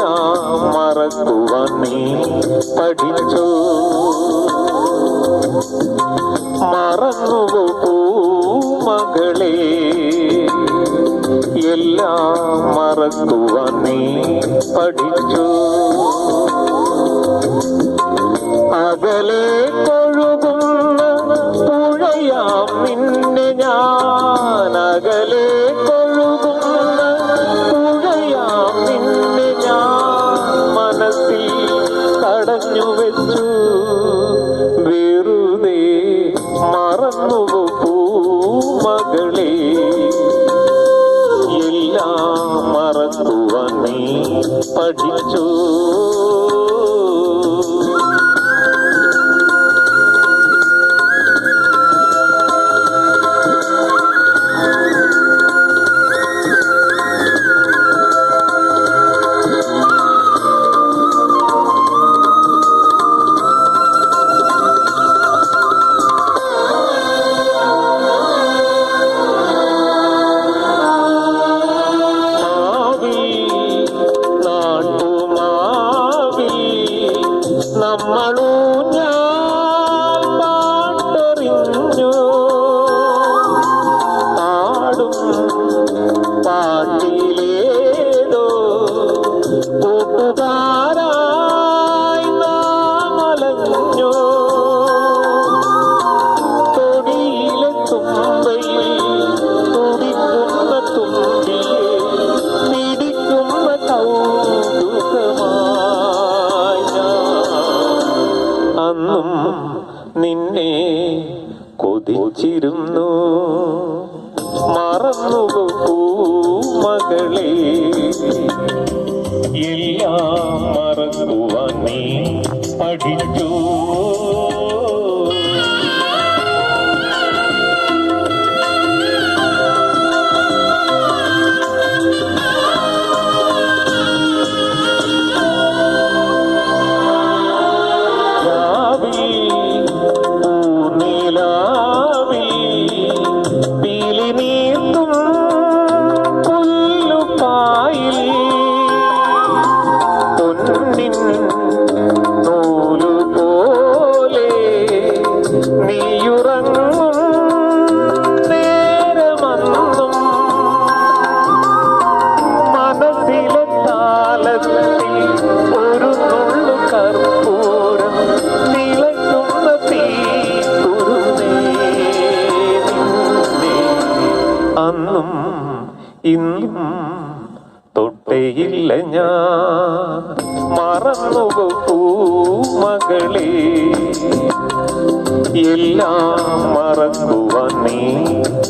എല്ലാം മറക്കുവാൻ നീ പഠിച്ചു. മറന്നുവോ മകളെ എല്ലാം മറക്കുവാൻ നീ പഠിച്ചു. അകലെ കൊഴുകുന്ന പുഴയാം നിന്നെ ഞാൻ അകലെ തടഞ്ഞു വെച്ചു. വെറുതെ മറന്നു പൂമകളെ. എല്ലാം മറക്കുവാൻ നീ പഠിച്ചു. ನಮ್ಮ കൊതിച്ചിരുന്നു മറന്നു മകളേ എല്ലാം മറക്കുവാൻ നീ പഠിച്ചു. ഇന്നും തൊട്ടയില്ല ഞാൻ. മറന്നുപൂ മകളെ. എല്ലാം മറക്കുവാൻ നീ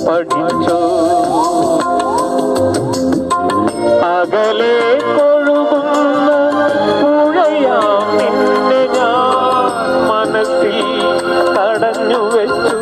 പഠിച്ചു? അകലെ കൊഴുകുന്ന ഞാൻ മനസ്സിൽ കടഞ്ഞു വെച്ചു.